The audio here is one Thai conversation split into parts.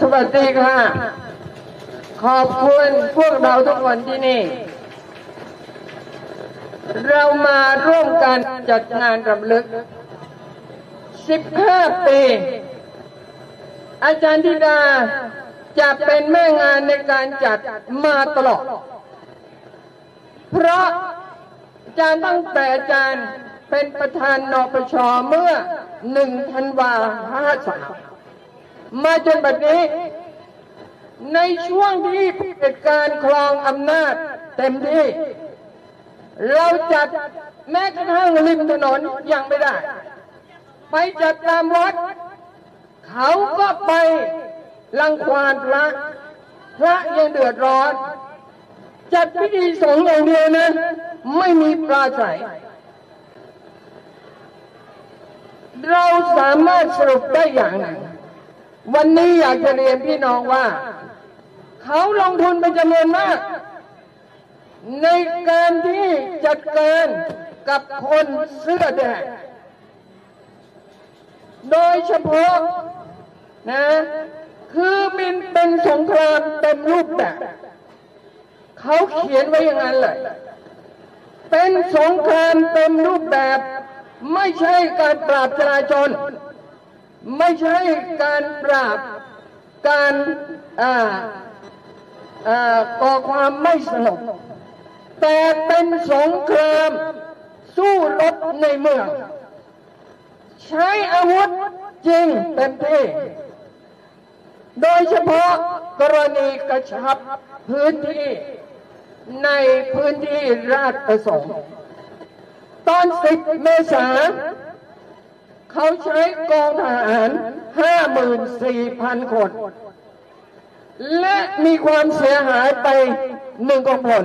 สวัสดีค่ะ ขอบคุณพวกเราทุกคนที่นี่ เรามาร่วมกันจัดงานรำลึก 15 ปี อาจารย์ธิดาจะเป็นแม่งานในการจัดมาตลอด เพราะอาจารย์ตั้งแต่อาจารย์เป็นประธานนปชเมื่อหนึ่งธันวาห้าสา มาจนบัดนี้ ในช่วงที่เผด็จการครองอำนาจเต็มที่ เราจัดแม้กระทั่งริมถนนยังไม่ได้ ไปจัดตามวัด เขาก็ไปลังควานพระ พระยังเดือดร้อน จัดพิธีสงฆ์อย่างเดียวนะ ไม่มีปลาใสเราสามารถสรุปได้อย่างหนึ่ง วันนี้อยากจะเรียนพี่น้องว่า เขาลงทุนเป็นจำนวนมาก ในการที่จัดการกับคนเสื้อแดงโดยเฉพาะนะคือมันเป็นสงครามเต็มรูปแบบเขาเขียนไว้อย่างนั้นเลย เป็นสงครามเต็มรูปแบบ ไม่ใช่การปราบจราจร ไม่ใช่การปราบการอ่าอ่าก่อความไม่สงบแต่เป็นสงครามสู้รบในเมือง ใช้อาวุธจริงเต็มที่โดยเฉพาะกรณีกระชับพื้นที่ในพื้นที่ราชประสงค์ ตอน 10 เมษา เขาใช้กองทหาร 54,000 คน และมีความเสียหายไปหนึ่งกองพล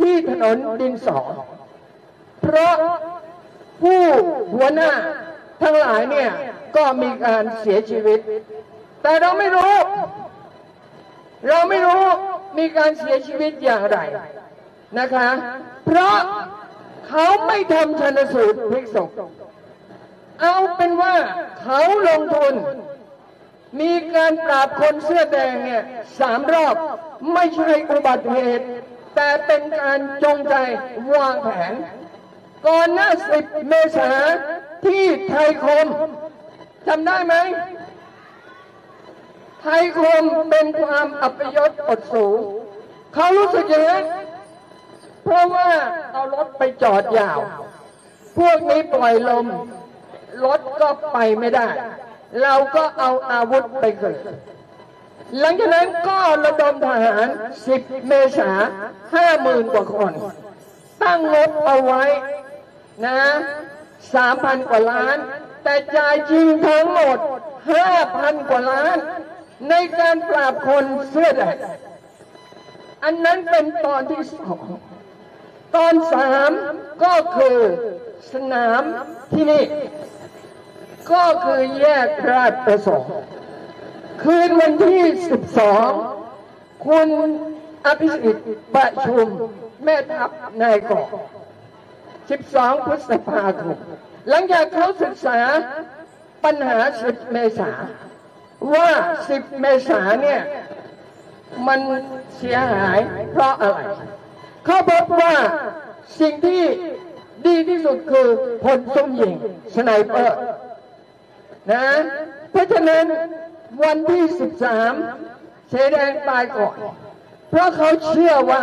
ที่ถนนดินสอ เพราะผู้หัวหน้าทั้งหลายเนี่ย ก็มีการเสียชีวิต แต่เราไม่รู้ เราไม่รู้มีการเสียชีวิตอย่างไรนะคะ เพราะเขาไม่ทำชันสูตรพลิกศพ เอาเป็นว่าเขาลงทุน มีการปราบคนเสื้อแดงเนี่ยสามรอบไม่ใช่อุบัติเหตุ แต่เป็นการจงใจวางแผน ก่อนหน้าสิบเมษาที่ไทยคมจำได้ไหมไทยคมเป็นความอัปยศอดสูงเขารู้สึกอย่างนั้นเพราะว่าเอารถไปจอดยาว พวกนี้ปล่อยลม รถก็ไปไม่ได้ เราก็เอาอาวุธไปเกิดหลังจากนั้นก็ระดมทหาร 10 เมษาห้าหมื่นกว่าคน ตั้งงบเอาไว้นะสามพันกว่าล้าน แต่จ่ายจริงทั้งหมดห้าพันกว่าล้าน ในการปราบคนเสื้อแดงอันนั้นเป็นตอนที่สองตอนสามก็คือสนามที่นี่ ก็คือแยกราชประสงค์ คืนวันที่ 12 คุณอภิสิทธิ์ประชุมแม่ทัพนายกอง12 พฤษภาคม หลังจากเขาศึกษาปัญหา 10 เมษา ว่า 10 เมษาเนี่ย มันเสียหายเพราะอะไร เขาพบว่าสิ่งที่ดีที่สุดคือพลส้มยิงสไนเปอร์ นะ เพราะฉะนั้นวันที่ 13เสแดงตายก่อน เพราะเขาเชื่อว่า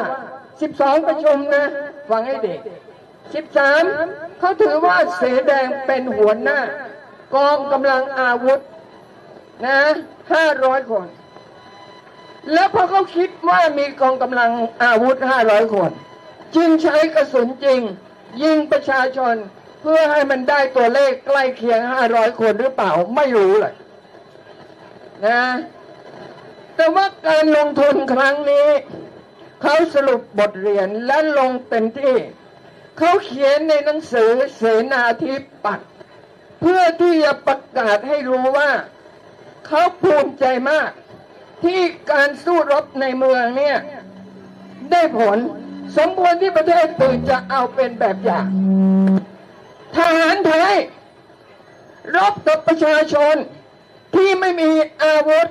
12 ประชุมนะ ฟังให้ดี13 เขาถือว่าเสแดงเป็นหัวหน้า กองกำลังอาวุธนะ500คน แล้วพอเขาคิดว่ามีกองกำลังอาวุธ500คน จึงใช้กระสุนจริง ยิงประชาชน เพื่อให้มันได้ตัวเลขใกล้เคียง500คนหรือเปล่าไม่รู้เลยนะแต่ว่าการลงทุนครั้งนี้ เขาสรุปบทเรียนและลงเต็มที่ เขาเขียนในหนังสือเสนาธิปัตย์เพื่อที่จะประกาศให้รู้ว่า เขาภูมิใจมาก ที่การสู้รบในเมืองเนี่ย ได้ผล สมควรที่ประเทศอื่นจะเอาเป็นแบบอย่าง ทหารไทยรบกับประชาชนที่ไม่มีอาวุธ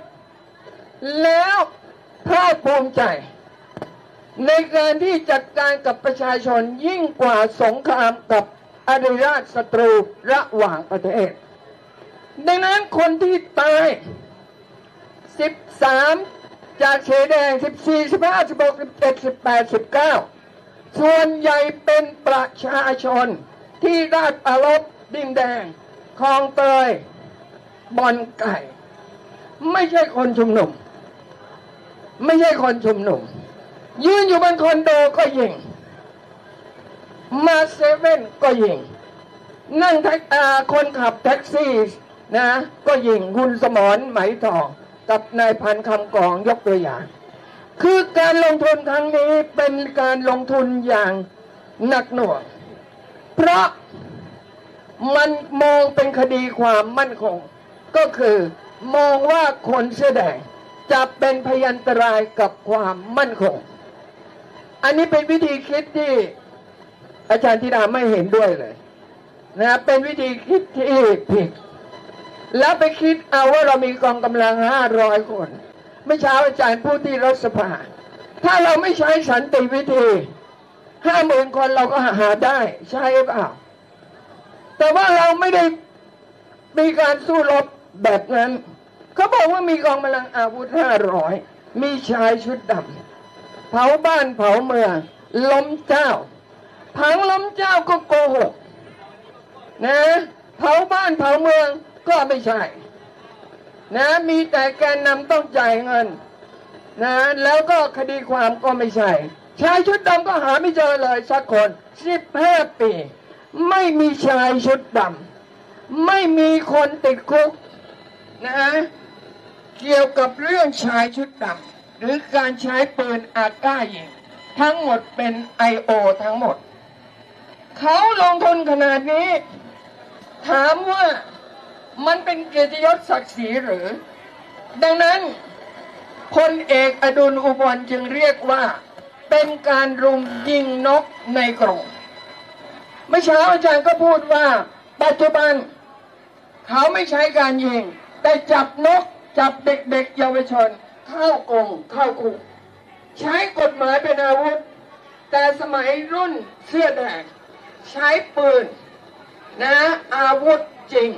แล้วภาคภูมิใจ ในการที่จัดการกับประชาชนยิ่งกว่าสงครามกับอริราชศัตรูระหว่างประเทศ ดังนั้นคนที่ตาย 13 จากเฉดแดง 14 15 16 17 18 19 ส่วนใหญ่เป็นประชาชน ที่ราชปรารบดินแดงคลองเตยบอนไก่ ไม่ใช่คนชุมนุม ไม่ใช่คนชุมนุม ยืนอยู่บนคอนโดก็ยิง มาเซเว่นก็ยิง นั่งแท็กอาคนขับแท็กซี่นะ ก็ยิงคุณสมรไหมทองกับนายพันคำกองยกตัวอย่าง คือการลงทุนครั้งนี้เป็นการลงทุนอย่างหนักหน่วง เพราะมันมองเป็นคดีความมั่นคง ก็คือมองว่าคนเสื้อแดงจะเป็นพยันตรายกับความมั่นคง อันนี้เป็นวิธีคิดที่อาจารย์ธิดาไม่เห็นด้วยเลยนะเป็นวิธีคิดที่ผิด แล้วไปคิดเอาว่าเรามีกองกำลังห้าร้อยคนเมื่อเช้าอาจารย์พูดที่รัฐสภา ถ้าเราไม่ใช้สันติวิธี ห้าหมื่นคนเราก็หาได้ ใช่หรือเปล่าแต่ว่าเราไม่ได้มีการสู้รบแบบนั้น เขาบอกว่ามีกองกำลังอาวุธห้าร้อยมีชายชุดดำเผาบ้านเผาเมืองล้มเจ้าผังล้มเจ้าก็โกหกนะเผาบ้านเผาเมืองก็ไม่ใช่นะมีแต่แกนนำต้องจ่ายเงินนะแล้วก็คดีความก็ไม่ใช่ ชายชุดดำก็หาไม่เจอเลยสักคนสิบห้าปี ไม่มีชายชุดดำไม่มีคนติดคุกนะฮะเกี่ยวกับเรื่องชายชุดดำหรือการใช้ปืนอาก้ายิงทั้งหมดเป็นไอโอทั้งหมด เขาลงทุนขนาดนี้ ถามว่ามันเป็นเกียรติยศศักดิ์ศรีหรือ ดังนั้นพลเอกอดุลอุบลจึงเรียกว่า เป็นการรุมยิงนกในกรงเมื่อเช้าอาจารย์ก็พูดว่า ปัจจุบัน เขาไม่ใช้การยิง แต่จับนกจับเด็กๆเยาวชน เข้ากรงเข้าคุกใช้กฎหมายเป็นอาวุธ แต่สมัยรุ่นเสื้อแดงใช้ปืน นะอาวุธจริง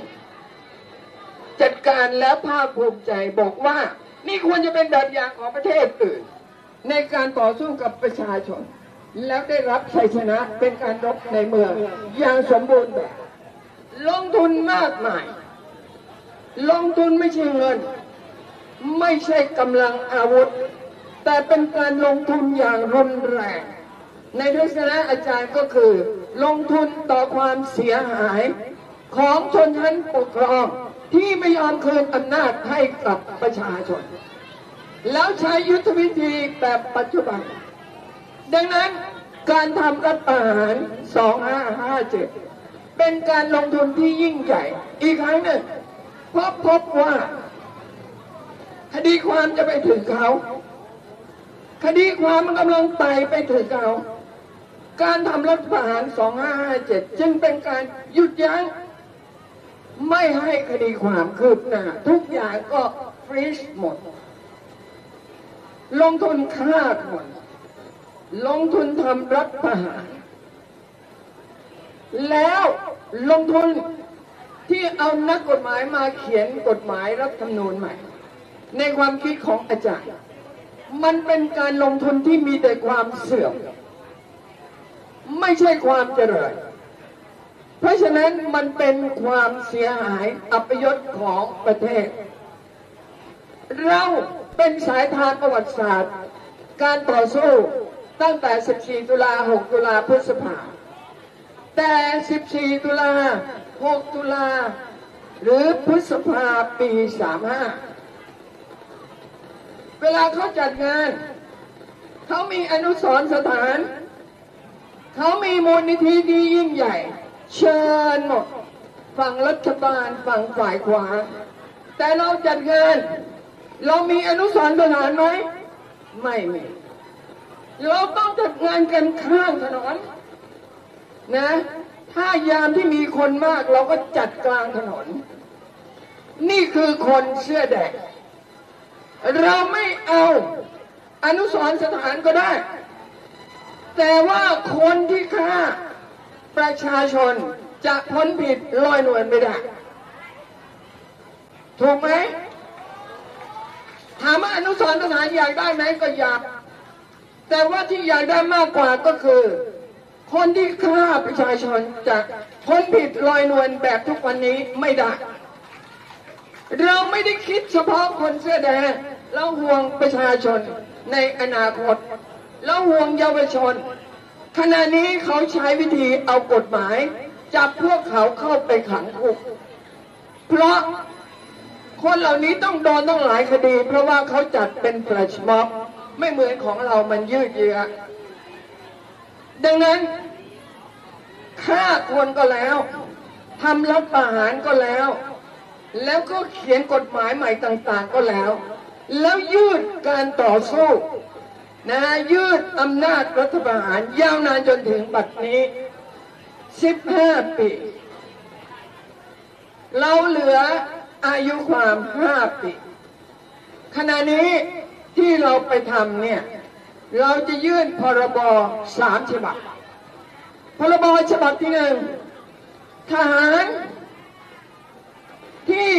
จัดการแล้วภาคภูมิใจบอกว่า นี่ควรจะเป็นแบบอย่างของประเทศอื่น ในการต่อสู้กับประชาชน แล้วได้รับชัยชนะเป็นการรบในเมืองอย่างสมบูรณ์แบบลงทุนมากมาย ลงทุนไม่ใช่เงิน ไม่ใช่กำลังอาวุธ แต่เป็นการลงทุนอย่างรุนแรง ในทัศนะอาจารย์ก็คือ ลงทุนต่อความเสียหายของชนชั้นปกครองที่ไม่ยอมคืนอำนาจให้กับประชาชน แล้วใช้ยุทธวิธีแบบปัจจุบัน ดังนั้นการทำรัฐประหาร 2557 เป็นการลงทุนที่ยิ่งใหญ่ อีกครั้งหนึ่งพราะพบว่าคดีความจะไปถึงเขา คดีความมันกำลังไต่ไปถึงเขา การทำรัฐประหาร 2557 จึงเป็นการหยุดยั้งไม่ให้คดีความคืบหน้าทุกอย่างก็ฟรีชหมด ลงทุนฆ่าคน ลงทุนทำรัฐประหาร แล้วลงทุนที่เอานักกฎหมายมาเขียนกฎหมายรัฐธรรมนูญใหม่ ในความคิดของอาจารย์ มันเป็นการลงทุนที่มีแต่ความเสื่อม ไม่ใช่ความเจริญ เพราะฉะนั้นมันเป็นความเสียหายอัปยศของประเทศ เรา เป็นสายทานประวัติศาสตร์ การต่อสู้ตั้งแต่ 14 ตุลา 6 ตุลาพฤษภา แต่ 14 ตุลา 6 ตุลา หรือพฤษภาปี 35 เวลาเขาจัดงาน เขามีอนุสรสถาน เขามีมูลนิธิที่ยิ่งใหญ่ เชิญหมดฝั่งรัฐบาลฝั่งฝ่ายขวา แต่เราจัดงาน เรามีอนุสรณ์สถานไหมไม่มีเราต้องจัดงานกันข้างถนนนะ ถ้ายามที่มีคนมากเราก็จัดกลางถนน นี่คือคนเสื้อแดงเราไม่เอาอนุสรณ์สถานก็ได้ แต่ว่าคนที่ฆ่าประชาชนจะพ้นผิดลอยนวลไม่ได้ ถูกไหม ถามว่าอนุสรณ์สถานอยากได้ไหมก็อยาก แต่ว่าที่อยากได้มากกว่าก็คือ คนที่ฆ่าประชาชนจะพ้นผิดลอยนวลแบบทุกวันนี้ไม่ได้ เราไม่ได้คิดเฉพาะคนเสื้อแดงเราห่วงประชาชนในอนาคต เราห่วงเยาวชน ขณะนี้เขาใช้วิธีเอากฎหมายจับพวกเขาเข้าไปขังคุกเพราะ คนเหล่านี้ต้องโดนต้องหลายคดี เพราะว่าเขาจัดเป็นแฟลชม็อบไม่เหมือนของเรามันยืดเยื้อดังนั้นฆ่าคนก็แล้วทำรัฐประหารก็แล้ว แล้วก็เขียนกฎหมายใหม่ต่างๆก็แล้ว แล้วยืดการต่อสู้นะยืดอำนาจรัฐประหารยาวนานจนถึงบัดนี้ 15 ปี เราเหลือ อายุความ5ปีขณะนี้ที่เราไปทำเนี่ย เราจะยื่นพรบสามฉบับ พรบฉบับที่หนึ่งทหารที่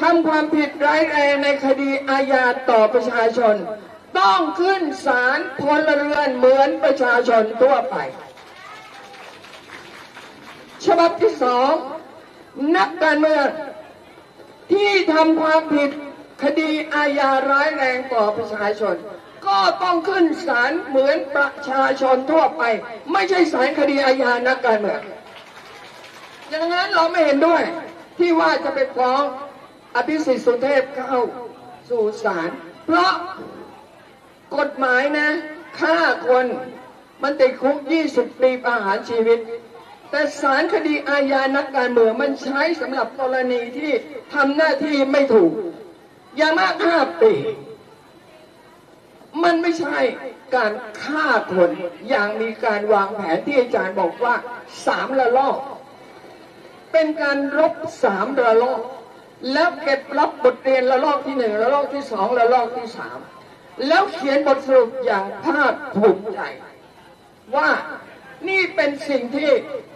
ทำความผิดร้ายแรงในคดีอาญาต่อประชาชน ต้องขึ้นศาลพลเรือนเหมือนประชาชนทั่วไป ฉบับที่สองนักการเมือง ที่ทำความผิดคดีอาญาร้ายแรงต่อประชาชน ก็ต้องขึ้นศาลเหมือนประชาชนทั่วไป ไม่ใช่ศาลคดีอาญานักการเมืองดังนั้นเราไม่เห็นด้วย ที่ว่าจะไปฟ้องอภิสิทธิ์สุเทพเข้าสู่ศาลเพราะกฎหมายนะฆ่าคนมันติดคุก 20 ปีประหารชีวิต แต่ศาลคดีอาญานักการเมืองมันใช้สำหรับกรณีที่ทำหน้าที่ไม่ถูก อย่างมาก5ปี มันไม่ใช่การฆ่าคนอย่างมีการวางแผนที่อาจารย์บอกว่าสามละลอก เป็นการรบสามระลอก แล้วเก็บรับบทเรียนระลอกที่หนึ่งระลอกที่สองระลอกที่สามแล้วเขียนบทสรุปอย่างภาคภูมิใจว่า นี่เป็นสิ่งที่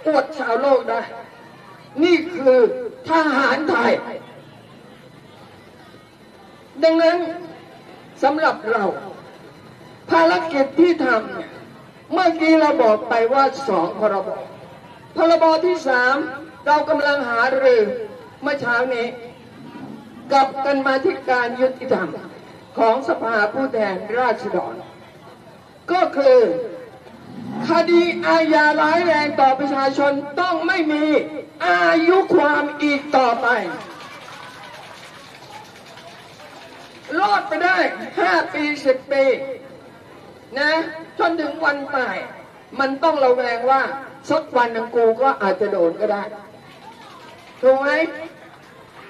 อวดชาวโลกได้นี่คือทหารไทย ดังนั้นสำหรับเรา ภารกิจที่ทำเมื่อกี้เราบอกไปว่าสองพรบพรบที่สามเรากำลังหารือเมื่อเช้านี้ กับกันมาธิการยุติธรรมของสภาผู้แทนราษฎร ก็คือ คดีอาญาร้ายแรงต่อประชาชนต้องไม่มีอายุความอีกต่อไป รอดไปได้ห้าปีสิบปี นะจนถึงวันตาย มันต้องระแวงว่าสักวันนึงกูก็อาจจะโดนก็ได้ ถูกไหม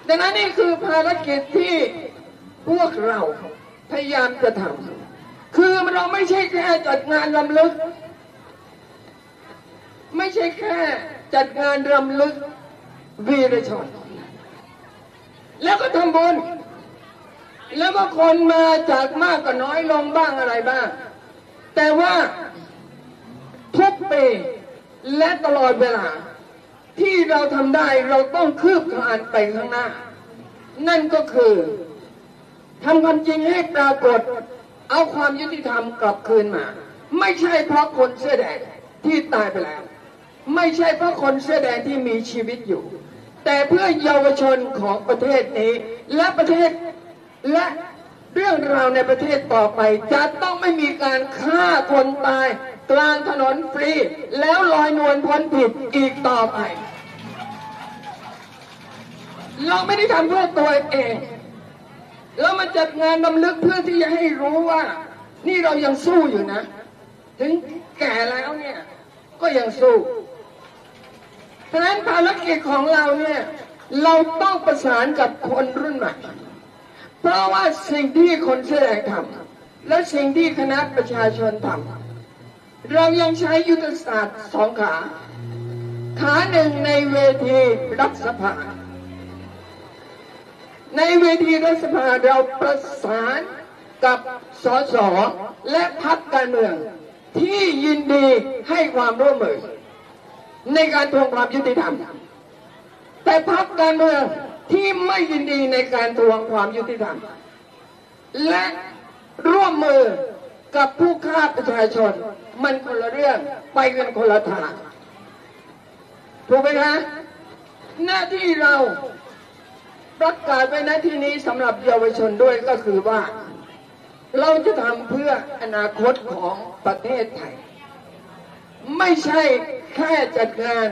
ดังนั้นนี่คือภารกิจที่พวกเราพยายามจะทำคือเราไม่ใช่แค่จัดงานรำลึก ไม่ใช่แค่จัดงานรำลึกวีรชน แล้วก็ทำบุญ แล้วก็คนมาจากมากก็น้อยลงบ้างอะไรบ้าง แต่ว่าทุกปีและตลอดเวลา ที่เราทำได้เราต้องคืบคลานไปข้างหน้า นั่นก็คือทำความจริงให้ปรากฏ เอาความยุติธรรมกลับคืนมา ไม่ใช่เพราะคนเสื้อแดงที่ตายไปแล้ว ไม่ใช่เพราะคนเสื้อแดงที่มีชีวิตอยู่ แต่เพื่อเยาวชนของประเทศนี้ และประเทศและเรื่องราวในประเทศต่อไป จะต้องไม่มีการฆ่าคนตาย กลางถนนฟรี แล้วลอยนวลพ้นผิดอีกต่อไป เราไม่ได้ทำเพื่อตัวเองเรามาจัดงานนำลึกเพื่อที่จะให้รู้ว่า นี่เรายังสู้อยู่นะ ถึงแก่แล้วเนี่ย ก็ยังสู้ ฉะนั้นภารกิจของเราเนี่ยเราต้องประสานกับคนรุ่นใหม่ เพราะว่าสิ่งที่คนเสื้อแดงทำและสิ่งที่คณะประชาชนทำเรายังใช้ยุทธศาสตร์สองขา ขาหนึ่งในเวทีรัฐสภา ในเวทีรัฐสภาเราประสานกับสสและพักการเมือง ที่ยินดีให้ความร่วมมือ ในการทวงความยุติธรรม แต่พักการเมืองที่ไม่ยินดีในการทวงความยุติธรรม และร่วมมือกับผู้ฆ่าประชาชน มันคนละเรื่องไปกันคนละทางถูกไหมคะหน้าที่เราประกาศไว้หน้าที่นี้สำหรับเยาวชนด้วยก็คือว่า เราจะทำเพื่ออนาคตของประเทศไทย ไม่ใช่ แค่จัดงาน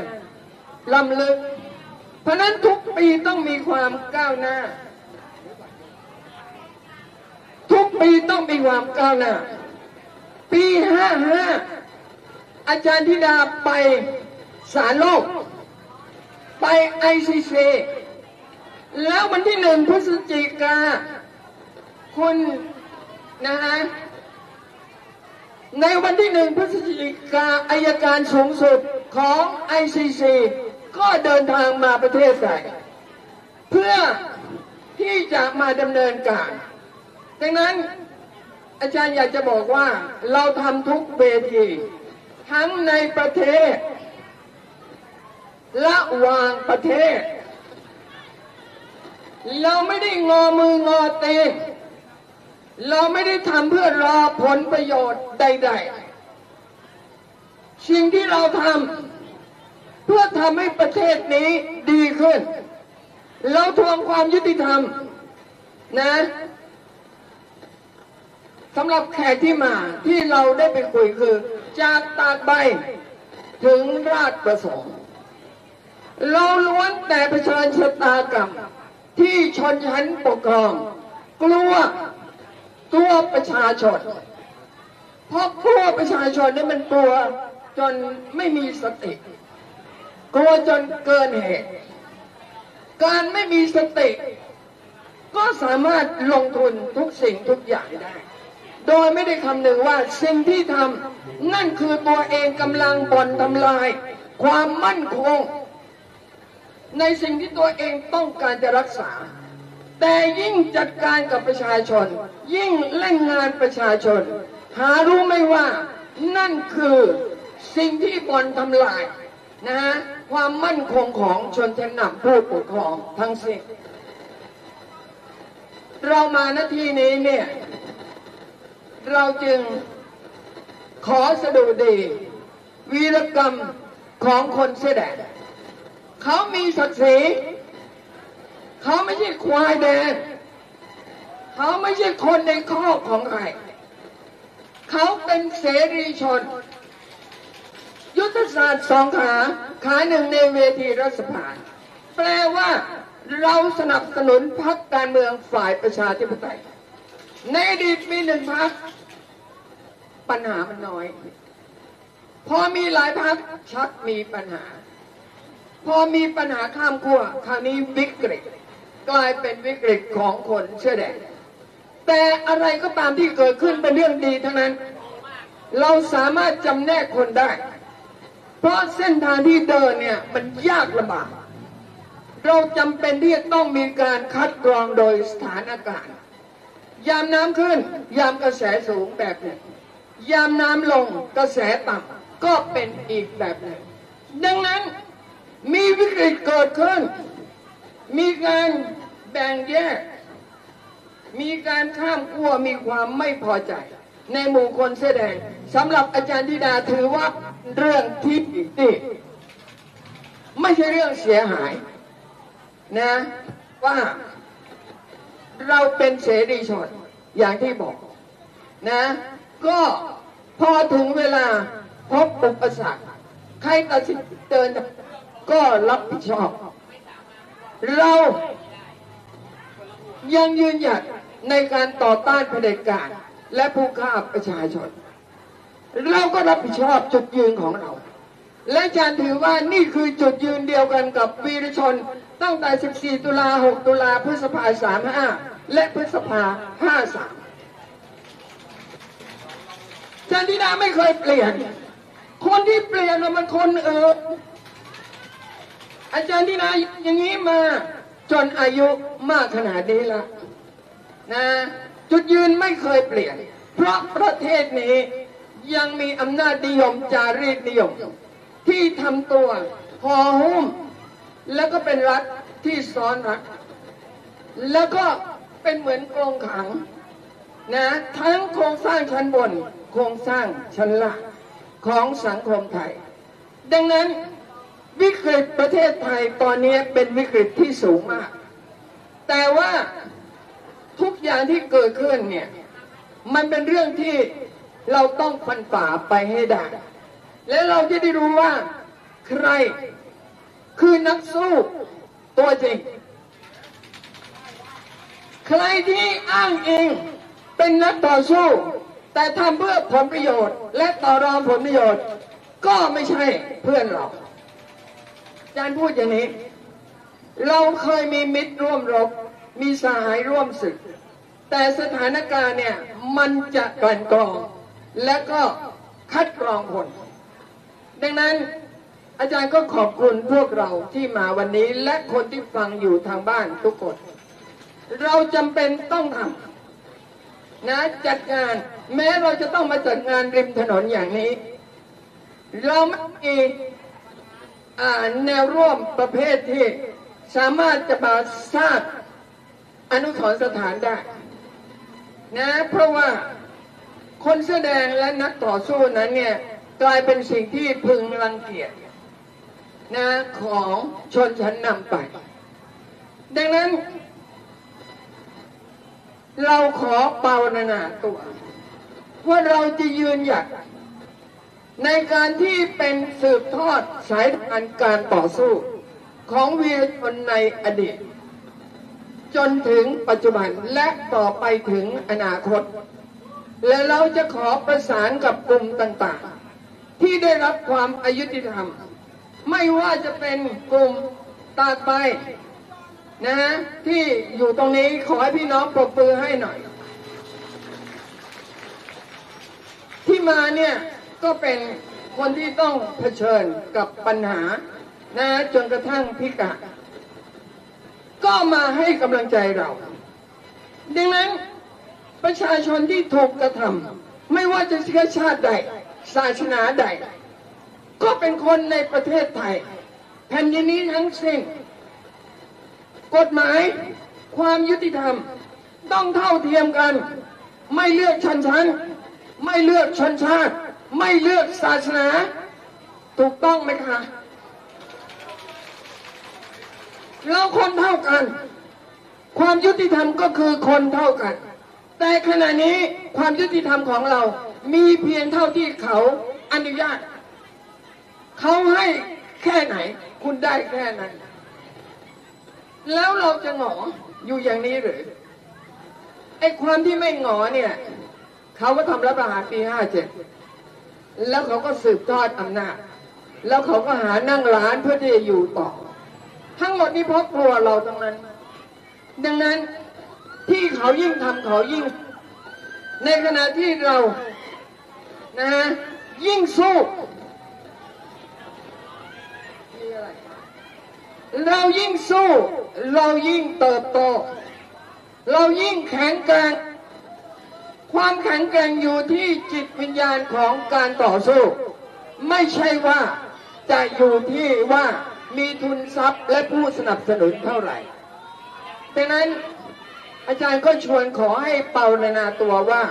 ลำลึก เพราะฉะนั้นทุกปีต้องมีความก้าวหน้า ทุกปีต้องมีความก้าวหน้า ปีห้าห้าอาจารย์ธิดาไปสารโลก ไปไอซีซีแล้ววันที่หนึ่งพฤศจิกาคุณนะฮะ ในวันที่หนึ่งพฤศจิกาอายการสูงสุดของ ICC ก็เดินทางมาประเทศไทยเพื่อที่จะมาดำเนินการ ดังนั้นอาจารย์อยากจะบอกว่าเราทำทุกเวที ทั้งในประเทศ และวางประเทศ เราไม่ได้งอมืองอเตง เราไม่ได้ทำเพื่อรอผลประโยชน์ใด ๆ สิ่งที่เราทำเพื่อทำให้ประเทศนี้ดีขึ้น เราทวงความยุติธรรมนะสำหรับแขกที่มาที่เราได้ไปคุยคือ จากตากใบถึงราชประสงค์ เราล้วนแต่เผชิญชะตากรรมที่ชนชั้นปกครอง กลัว กลัวประชาชน เพราะกลัวประชาชนนี่มันกลัวจนไม่มีสติ กลัวจนเกินเหตุ การไม่มีสติ ก็สามารถลงทุนทุกสิ่งทุกอย่างได้ โดยไม่ได้คำนึงว่าสิ่งที่ทำนั่นคือตัวเองกำลังบ่อนทำลาย ความมั่นคง ในสิ่งที่ตัวเองต้องการจะรักษา แต่ยิ่งจัดการกับประชาชน ยิ่งเล่นงานประชาชน หารู้ไม่ว่านั่นคือสิ่งที่บอนทำลายนะฮะความมั่นคงของชนชั้นนำผู้ปกครองทั้งสิ้นเรามาณที่นี้เนี่ย เราจึงขอสดุดีวีรกรรมของคนเสอแดงเขามีศักดิ์ศรี เขาไม่ใช่ควายแดง เขาไม่ใช่คนในครอบของใคร เขาเป็นเสรีชน ยุทธศาสตร์สองขา ขาหนึ่งในเวทีรัฐสภา แปลว่าเราสนับสนุนพรรคการเมืองฝ่ายประชาธิปไตย ในอดีตมีหนึ่งพรรคปัญหามันน้อย พอมีหลายพรรคชักมีปัญหา พอมีปัญหาข้ามขั้วคราวนี้วิกฤต กลายเป็นวิกฤตของคนเชื่อแดงแต่อะไรก็ตามที่เกิดขึ้นเป็นเรื่องดีทั้งนั้น เราสามารถจำแนกคนได้ เพราะเส้นทางที่เดินเนี่ยมันยากลำบาก เราจำเป็นที่จะต้องมีการคัดกรองโดยสถานการณ์ยามน้ำขึ้น ยามกระแสสูงแบบหนึ่ง ยามน้ำลงกระแสต่ำก็เป็นอีกแบบหนึ่ง ดังนั้นมีวิกฤตเกิดขึ้น มีการแบ่งแยก มีการข้ามขั้วมีความไม่พอใจ ในหมู่คนเสื้อแดงสำหรับอาจารย์ธิดาถือว่าเรื่องที่ผิดที่ไม่ใช่เรื่องเสียหาย นะ ว่าเราเป็นเสรีชนอย่างที่บอก นะ ก็พอถึงเวลาพบอุปสรรคใครตัดสินเดินก็รับผิดชอบ เรายังยืนหยัดในการต่อต้านเผด็จการ และผู้ฆ่าประชาชน เราก็รับผิดชอบจุดยืนของเรา และอาจารย์ถือว่านี่คือจุดยืนเดียวกันกับวีรชน ตั้งแต่ 14 ตุลา 6 ตุลาพฤษภา 35 และพฤษภา 53จารย์ธิดาไม่เคยเปลี่ยน คนที่เปลี่ยนมันคนเออ อาจารย์ธิดาอย่างนี้มา จนอายุมากขนาดนี้ล้วนะจุดยืนไม่เคยเปลี่ยน เพราะประเทศนี้ยังมีอำนาจนิยมจารีตนิยม ที่ทำตัวห่อหุ้ม แล้วก็เป็นรัฐที่ซ้อนรัฐแล้วก็เป็นเหมือนกรงขังนะทั้งโครงสร้างชั้นบน โครงสร้างชั้นล่างของสังคมไทย ดังนั้น วิกฤตประเทศไทยตอนนี้เป็นวิกฤตที่สูงมาก แต่ว่าทุกอย่างที่เกิดขึ้นเนี่ย มันเป็นเรื่องที่เราต้องฟันฝ่าไปให้ได้ และเราจะได้รู้ว่าใครคือนักสู้ตัวจริง ใครที่อ้างอิงเป็นนักต่อสู้ แต่ทำเพื่อผลประโยชน์ และต่อรองผลประโยชน์ ก็ไม่ใช่เพื่อนเราอา จารย์พูดอย่างนี้ เราเคยมีมิตรร่วมรบ มีสหายร่วมศึก แต่สถานการณ์เนี่ยมันจะกลั่นกรอง และก็คัดกรองผล ดังนั้นอาจารย์ก็ขอบคุณพวกเราที่มาวันนี้และคนที่ฟังอยู่ทางบ้านทุกคน เราจำเป็นต้องทำนะจัดงาน แม้เราจะต้องมาจัดงานริมถนนอย่างนี้ เราไม่มี แนวร่วมประเภทที่สามารถจะมาสร้างอนุสรสถานได้นะเพราะว่าคนเสื้อแดงและนักต่อสู้นั้นเนี่ยกลายเป็นสิ่งที่พึงรังเกียจนะของชนชั้นนำไป ดังนั้น เราขอเปานานาตัว ว่าเราจะยืนหยัด ในการที่เป็นสืบทอดสายทานการต่อสู้ ของเวีรชนในอดีต จนถึงปัจจุบันและต่อไปถึงอนาคต และเราจะขอประสานกับกลุ่มต่างๆ ที่ได้รับความอายุติธรรม ไม่ว่าจะเป็นกลุ่มตากใบนะฮะที่อยู่ตรงนี้ขอให้พี่น้องปรบมือให้หน่อย ที่มาเนี่ย ก็เป็นคนที่ต้องเผชิญกับปัญหานะจนกระทั่งพิการก็มาให้กำลังใจเรา ดังนั้นประชาชนที่ถูกกระทำไม่ว่าจะเชื้อชาติใด ศาสนาใด ก็เป็นคนในประเทศไทย แผ่นดินนี้ทั้งสิ้นกฎหมายความยุติธรรมต้องเท่าเทียมกัน ไม่เลือกชนชั้น ไม่เลือกชนชาติ ไม่เลือกศาสนา ถูกต้องไหมคะ เราคนเท่ากัน ความยุติธรรมก็คือคนเท่ากัน แต่ขณะนี้ความยุติธรรมของเรา มีเพียงเท่าที่เขาอนุญาต เขาให้แค่ไหน คุณได้แค่นั้น แล้วเราจะหงออยู่อย่างนี้หรือไอ้ความที่ไม่หงอเนี่ย เขาก็ทำรัฐประหารปีห้าเจ็ด แล้วเขาก็สืบทอดอำนาจ แล้วเขาก็หานั่งร้านเพื่อที่จะอยู่ต่อ ทั้งหมดนี้เพราะกลัวเราทั้งนั้น ดังนั้นที่เขายิ่งทำเขายิ่ง ในขณะที่เรานะฮะยิ่งสู้เรายิ่งสู้ เรายิ่งเติบโต เรายิ่งแข็งแกร่ง ความแข็งแกร่งอยู่ที่จิตวิญญาณของการต่อสู้ ไม่ใช่ว่าจะอยู่ที่ว่ามีทุนทรัพย์และผู้สนับสนุนเท่าไหร่ดังนั้นอาจารย์ก็ชวนขอให้เป่านานาตัวว่า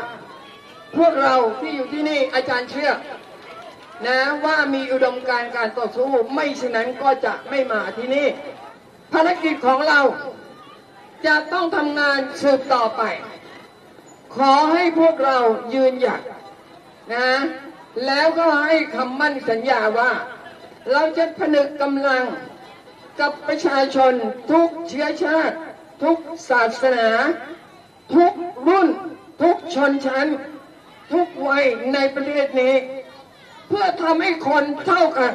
พวกเราที่อยู่ที่นี่อาจารย์เชื่อ นะว่ามีอุดมการณ์การต่อสู้ไม่ฉะนั้นก็จะไม่มาที่นี่ ภารกิจของเราจะต้องทำงานสืบต่อไป ขอให้พวกเรายืนหยัดนะ แล้วก็ให้คำมั่นสัญญาว่า เราจะผนึกกำลังกับประชาชนทุกเชื้อชาติ ทุกศาสนา ทุกรุ่น ทุกชนชั้น ทุกวัยในประเทศนี้ เพื่อทำให้คนเท่ากัน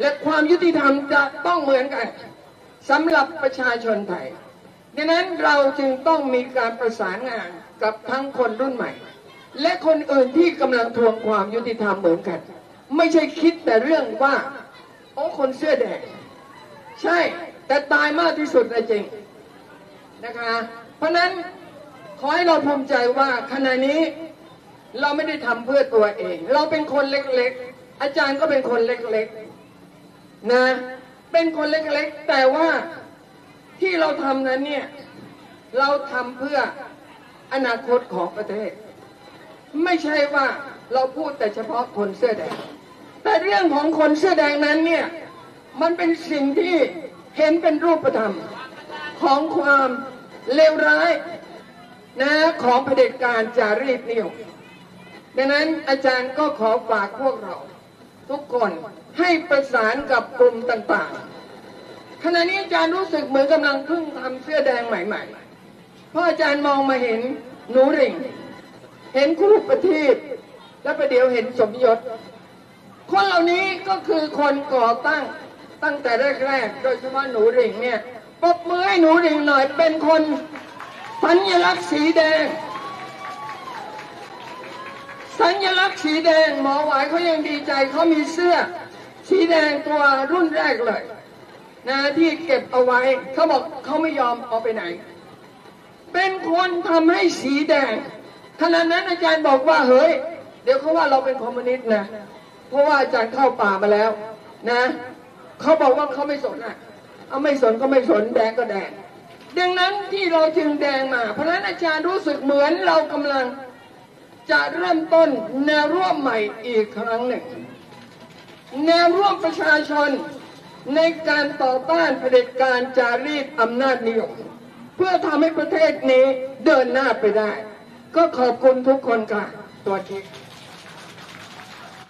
และความยุติธรรมจะต้องเหมือนกันสำหรับประชาชนไทยดังนั้นเราจึงต้องมีการประสานงาน กับทั้งคนรุ่นใหม่ และคนอื่นที่กำลังทวงความยุติธรรมเหมือนกัน ไม่ใช่คิดแต่เรื่องว่าโอ้คนเสื้อแดงใช่ แต่ตายมากที่สุดนะจริงนะคะ เพราะฉะนั้นขอให้เราภูมิใจว่าขณะนี้เราไม่ได้ทำเพื่อตัวเอง เราเป็นคนเล็กๆ อาจารย์ก็เป็นคนเล็กๆนะเป็นคนเล็กๆ แต่ว่าที่เราทำนั้นเนี่ย เราทำเพื่อ อนาคตของประเทศ ไม่ใช่ว่าเราพูดแต่เฉพาะคนเสื้อแดง แต่เรื่องของคนเสื้อแดงนั้นเนี่ยมันเป็นสิ่งที่เห็นเป็นรูปธรรมของความเลวร้ายนะของเผด็จการจารีตนิยมดังนั้นอาจารย์ก็ขอฝากพวกเรา ทุกคนให้ประสานกับกลุ่มต่างๆขณะนี้อาจารย์รู้สึกเหมือนกำลังเพิ่งทำเสื้อแดงใหม่ ๆ พระอาจารย์มองมาเห็นหนูริ่ง เห็นครูประทีปและประเดี๋ยวเห็นสมยศ คนเหล่านี้ก็คือคนก่อตั้งตั้งแต่แรกๆ โดยเฉพาะหนูริ่งเนี่ยปบมือให้หนูริ่งหน่อยเป็นคนสัญลักษณ์สีแดง สัญลักษณ์สีแดงหมอหวายเขายังดีใจเขามีเสื้อ สีแดงตัวรุ่นแรกเลยนะที่เก็บเอาไว้เขาบอกเขาไม่ยอมเอาไปไหน เป็นคนทำให้สีแดงขณะนั้นอาจารย์บอกว่าเฮ้ย เดี๋ยวเขาว่าเราเป็นคอมมิวนิสต์นะ เพราะว่าอาจารย์เข้าป่ามาแล้วนะ เขาบอกว่าเขาไม่สนอะ เอาไม่สนก็ไม่สนแดงก็แดง ดังนั้นที่เราจึงแดงมา เพราะนั้นอาจารย์รู้สึกเหมือนเรากำลังจะเริ่มต้นแนวร่วมใหม่อีกครั้งหนึ่ง แนวร่วมประชาชนในการต่อต้านเผด็จการจารีตอำนาจนิยม พื่อทำให้ประเทศนี้เดินหน้าไปได้ ก็ขอบคุณทุกคนค่ะ ตัวที